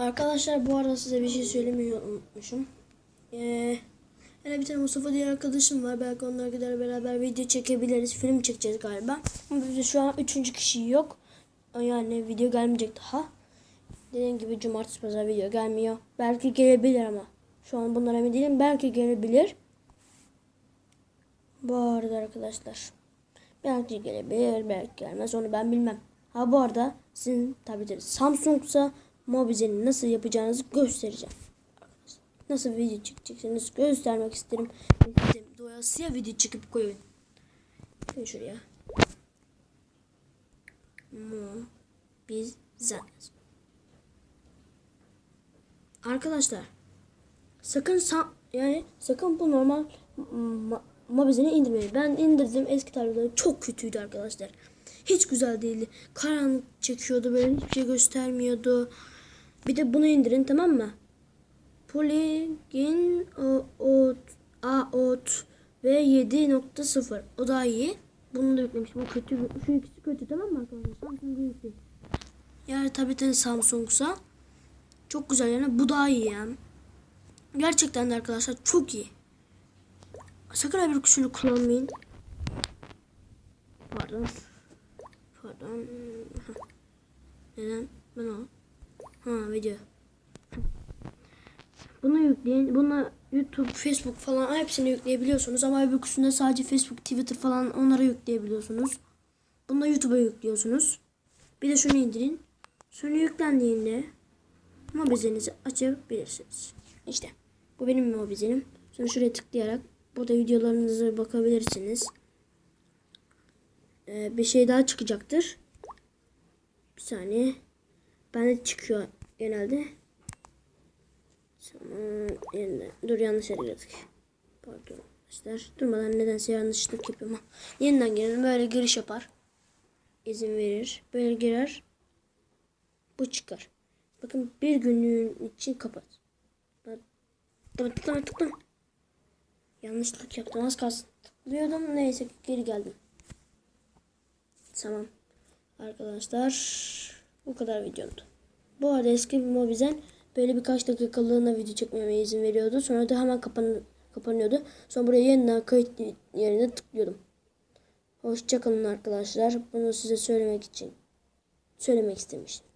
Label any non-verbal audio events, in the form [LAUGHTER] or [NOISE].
Arkadaşlar bu arada size bir şey söylemeyi unutmuşum. Ee, hele bir tane Mustafa diye arkadaşım var. Belki onlar gider beraber video çekebiliriz. Film çekeceğiz galiba. Ama bizde şu an üçüncü kişi yok. Yani video gelmeyecek daha. Dediğim gibi cumartesi pazar video gelmiyor. Belki gelebilir ama. Şu an bundan emin değilim. Belki gelebilir. Bu arada arkadaşlar. Belki gelebilir, belki gelmez. Onu ben bilmem. Ha bu arada sizin tabletiniz Samsung'sa Mobizen'i nasıl yapacağınızı göstereceğim. Nasıl video çekeceksiniz göstermek isterim. Doyasıya video çekip koyun. Şöyle şuraya. Mobizen. Arkadaşlar sakın sa yani sakın bu normal Mobizen'i indirmeyin. Ben indirdim eski tabletleri çok kötüydü arkadaşlar. Hiç güzel değildi. Karanlık çekiyordu böyle hiçbir şey göstermiyordu. Bir de bunu indirin tamam mı? Polygon Out Out ve 7.0 o daha iyi. Bunu da yüklemişim. O kötü. Şu ikisi kötü tamam mı arkadaşlar? Samsung'u yükleyin. Yani tabletin Samsung'sa çok güzel yani bu daha iyi yani. Gerçekten de arkadaşlar çok iyi. Sakın bir şunu kullanmayın. Pardon. Pardon. Neden? Ben o. Ha video. Bunu yükleyin. Buna YouTube, Facebook falan hepsini yükleyebiliyorsunuz. Ama öbürküsünde sadece Facebook, Twitter falan onlara yükleyebiliyorsunuz. Bunu da YouTube'a yüklüyorsunuz. Bir de şunu indirin. Şunu yüklendiğinde mobizenizi açabilirsiniz. İşte bu benim mobizenim. Sonra şuraya tıklayarak burada videolarınıza bakabilirsiniz. Ee, bir şey daha çıkacaktır. Bir saniye. Bende çıkıyor genelde. Tamam. Dur yanlış yere girdik. Pardon arkadaşlar. Durmadan nedense yanlışlık yapıyorum. [LAUGHS] Yeniden girelim. Böyle giriş yapar. İzin verir. Böyle girer. Bu çıkar. Bakın bir günlüğün için kapat. Tıklama tıklama tıklama. Yanlışlık yaptım. Az kalsın tıklıyordum. Neyse geri geldim. Tamam. Arkadaşlar bu kadar videomdu. Bu arada eski bir mobizen böyle birkaç dakikalığına video çekmeme izin veriyordu. Sonra da hemen kapan kapanıyordu. Sonra buraya yeniden kayıt yerine tıklıyordum. Hoşçakalın arkadaşlar. Bunu size söylemek için söylemek istemiştim.